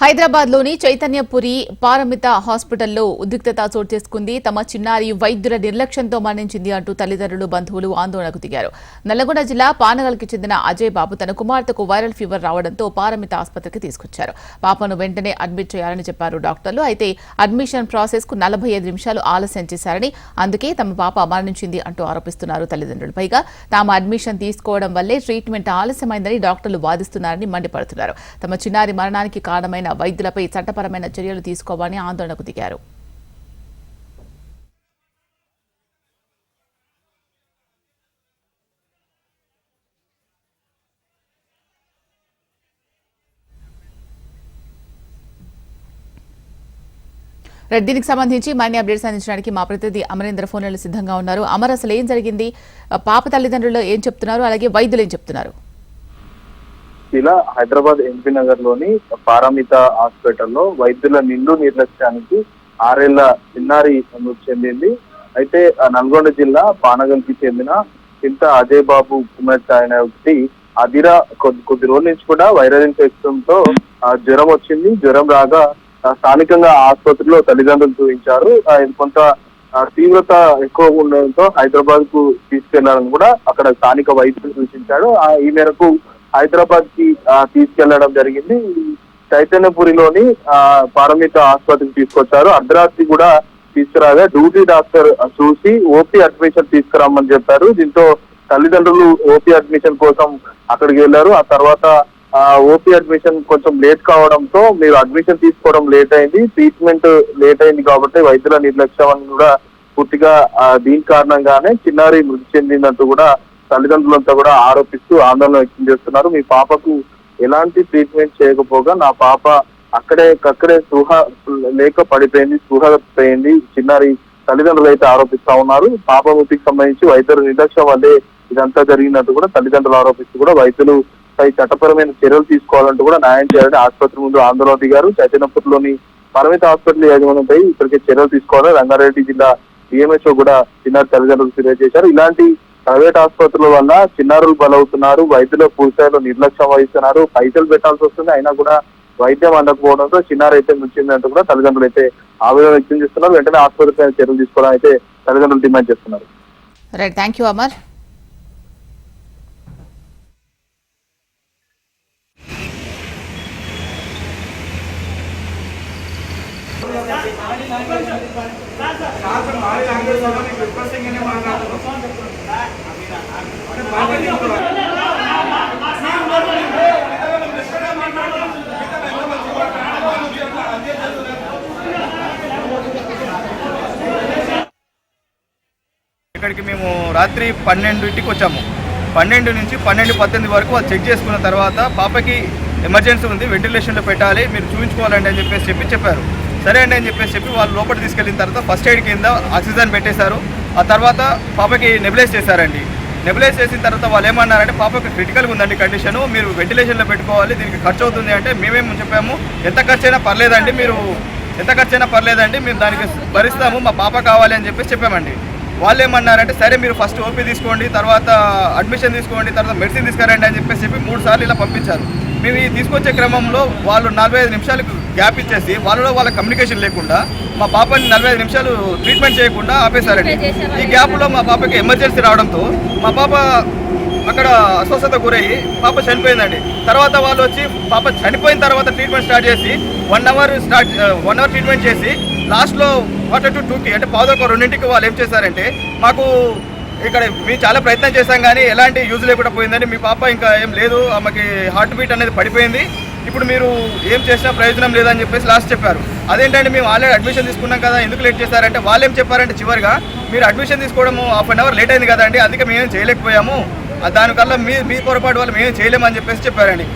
హైదరాబాద్లోని చైతన్యపురి పారమిత హాస్పిటల్లో ఉద్రిక్తత చోటు చేసుకుంది. తమ చిన్నారి వైద్యుల నిర్లక్ష్యంతో మరణించింది అంటూ తల్లిదండ్రులు బంధువులు ఆందోళనకు దిగారు. నల్లగొండ జిల్లా పానగల్కి చెందిన అజయ్ బాబు తన కుమార్తెకు వైరల్ ఫీవర్ రావడంతో పారమిత ఆసుపత్రికి తీసుకొచ్చారు. పాపను వెంటనే అడ్మిట్ చేయాలని చెప్పారు డాక్టర్లు. అయితే అడ్మిషన్ ప్రాసెస్కు నలభై ఐదు నిమిషాలు ఆలస్యం చేశారని అందుకే తమ పాప మరణించింది అంటూ ఆరోపిస్తున్నారు తల్లిదండ్రులు. పైగా తాము అడ్మిషన్ తీసుకోవడం వల్లే ట్రీట్మెంట్ ఆలస్యమైందని డాక్టర్లు వాదిస్తున్నారని మండిపడుతున్నారు. తమ చిన్నారి మరణానికి కారణమైన వైద్యులపై చట్టపరమైన చర్యలు తీసుకోవాలని ఆందోళనకు దిగారు. రెడ్డికి దీనికి సంబంధించి మరిన్ని అప్డేట్స్ అందించడానికి మా ప్రతినిధి అమరేంద్ర ఫోన్లలో సిద్ధంగా ఉన్నారు. అమర్ అసలు ఏం జరిగింది? పాప తల్లిదండ్రులు ఏం చెప్తున్నారు? అలాగే వైద్యులు ఏం చెప్తున్నారు? ఇలా హైదరాబాద్ ఎంపీ నగర్లోని పారామిత హాస్పిటల్లో వైద్యుల నిండు నిర్లక్ష్యానికి ఆరేళ్ళ చిన్నారి మృతి చెందింది. అయితే ఆ నల్గొండ జిల్లా పానగల్కి చెందిన చింత అజయ్ బాబు కుమార్తె ఆయన ఒకటి అదిరా కొద్ది కొద్ది రోజుల నుంచి కూడా వైరల్ ఇన్ఫెక్షన్తో జ్వరం వచ్చింది. జ్వరం రాగా స్థానికంగా ఆసుపత్రిలో తల్లిదండ్రులు చూపించారు. కొంత తీవ్రత ఎక్కువ ఉండడంతో హైదరాబాద్కు తీసుకెళ్ళాలని కూడా అక్కడ స్థానిక వైద్యులు సూచించాడు ఆ, ఈ మేరకు హైదరాబాద్కి తీసుకెళ్ళడం జరిగింది. చైతన్యపురిలోని ఆ, ఆసుపత్రికి తీసుకొచ్చారు. అర్ధరాత్రి కూడా తీసుకురాగా డ్యూటీ డాక్టర్ చూసి ఓపీ అడ్మిషన్ తీసుకురమ్మని చెప్పారు. దీంతో తల్లిదండ్రులు ఓపీ అడ్మిషన్ కోసం అక్కడికి వెళ్ళారు. ఆ తర్వాత ఓపీ అడ్మిషన్ కొంచెం లేట్ కావడంతో మీరు అడ్మిషన్ తీసుకోవడం లేట్ అయింది. ట్రీట్మెంట్ లేట్ అయింది కాబట్టి వైద్యుల నిర్లక్ష్యం అని కూడా పూర్తిగా దీని కారణంగానే చిన్నారి మృతి చెందినట్టు కూడా తల్లిదండ్రులంతా కూడా ఆరోపిస్తూ ఆందోళన వ్యక్తం చేస్తున్నారు. మీ పాపకు ఎలాంటి ట్రీట్మెంట్ చేయకపోగా నా పాప అక్కడే అక్కడే స్పృహ లేక పడిపోయింది స్పృహ పోయింది. చిన్నారి తల్లిదండ్రులు అయితే ఆరోపిస్తా ఉన్నారు. పాప మృతికి సంబంధించి వైద్యుల నిర్లక్ష్యం వల్లే ఇదంతా జరిగినట్టు కూడా తల్లిదండ్రులు ఆరోపిస్తూ కూడా వైద్యులు పై చట్టపరమైన చర్యలు తీసుకోవాలంటూ కూడా న్యాయం చేయాలని ఆసుపత్రి ముందు ఆందోళన దిగారు. చైతన్యపూర్లోని పరిమిత హాస్పిటల్ యాజమాన్యంపై ఇప్పటికే చర్యలు తీసుకోవాలని రంగారెడ్డి జిల్లా డిఎంహెచ్ఓ కూడా చిన్నారి తల్లిదండ్రులు ఫిర్యాదు చేశారు ఇలాంటి ప్రైవేట్ ఆసుపత్రుల వల్ల చిన్నారులు బలవుతున్నారు వైద్యుల పూర్తిలో నిర్లక్ష్యం వహిస్తున్నారు పైసలు పెట్టాల్సి వస్తుంది అయినా కూడా వైద్యం అందకపోవడంతో చిన్నారి అయితే మృతిందంటూ కూడా తల్లిదండ్రులు అయితే ఆవేదన వ్యక్తం చేస్తున్నారు వెంటనే ఆసుపత్రి పైన చర్యలు తీసుకోవడం అయితే తల్లిదండ్రులు డిమాండ్ చేస్తున్నారు రైట్ థ్యాంక్ యూ అమర్ ఇక్కడికి మేము రాత్రి పన్నెండింటికి వచ్చాము. పన్నెండు నుంచి పన్నెండు పద్దెనిమిది వరకు వాళ్ళు చెక్ చేసుకున్న తర్వాత పాపకి ఎమర్జెన్సీ ఉంది వెంటిలేషన్లో పెట్టాలి మీరు చూపించుకోవాలండి అని చెప్పేసి చెప్పి చెప్పారు. సరే అండి అని చెప్పేసి చెప్పి వాళ్ళు లోపల తీసుకెళ్ళిన తర్వాత ఫస్ట్ ఎయిడ్ కింద ఆక్సిజన్ పెట్టేశారు. ఆ తర్వాత పాపకి నెబిలైజ్ చేశారండి. నెబులైజ్ చేసిన తర్వాత వాళ్ళు ఏమన్నారంటే పాపకు క్రిటికల్గా ఉందండి కండిషను మీరు వెంటిలేషన్లో పెట్టుకోవాలి. దీనికి ఖర్చు అవుతుంది అంటే మేమేం చెప్పాము. ఎంత ఖర్చు అయినా పర్లేదండి మీరు ఎంత ఖర్చు అయినా పర్లేదండి మేము దానికి భరిస్తాము. మా పాప కావాలి అని చెప్పేసి చెప్పామండి. వాళ్ళు ఏమన్నారంటే సరే మీరు ఫస్ట్ ఓపీ తీసుకోండి తర్వాత అడ్మిషన్ తీసుకోండి తర్వాత మెడిసిన్ తీసుకురండి అని చెప్పేసి చెప్పి మూడు సార్లు ఇలా పంపించారు. మేము ఈ తీసుకొచ్చే క్రమంలో వాళ్ళు నలభై ఐదు నిమిషాలకు గ్యాప్ ఇచ్చేసి వాళ్ళలో వాళ్ళ కమ్యూనికేషన్ లేకుండా మా పాపని నలభై ఐదు నిమిషాలు ట్రీట్మెంట్ చేయకుండా ఆపేశారండి. ఈ గ్యాప్లో మా పాపకి ఎమర్జెన్సీ రావడంతో మా పాప అక్కడ అస్వస్థత గురయ్యి పాప చనిపోయిందండి. తర్వాత వాళ్ళు వచ్చి పాప చనిపోయిన తర్వాత ట్రీట్మెంట్ స్టార్ట్ చేసి one hour start one hour treatment చేసి లాస్ట్లో క్వార్టర్ టు టూకి అంటే పావుదొక రెండింటికి వాళ్ళు ఏం చేశారంటే మాకు ఇక్కడ మేము చాలా ప్రయత్నం చేశాం కానీ ఎలాంటి యూజ్ లేకుండా పోయిందండి. మీ పాప ఇంకా ఏం లేదు ఆమెకి హార్ట్ బీట్ అనేది పడిపోయింది. ఇప్పుడు మీరు ఏం చేసినా ప్రయోజనం లేదని చెప్పేసి లాస్ట్ చెప్పారు. అదేంటంటే మేము ఆల్రెడీ అడ్మిషన్ తీసుకున్నాం కదా ఎందుకు లేట్ చేశారంటే వాళ్ళు ఏం చెప్పారంటే చివరిగా మీరు అడ్మిషన్ తీసుకోవడం హాఫ్ అన్ అవర్ లేట్ అయింది కదండి అందుకే మేమేం చేయలేకపోయాము. దానికల్ల మీ మీ పొరపాటు వల్ల మేమేం చేయలేమని చెప్పేసి చెప్పారండి.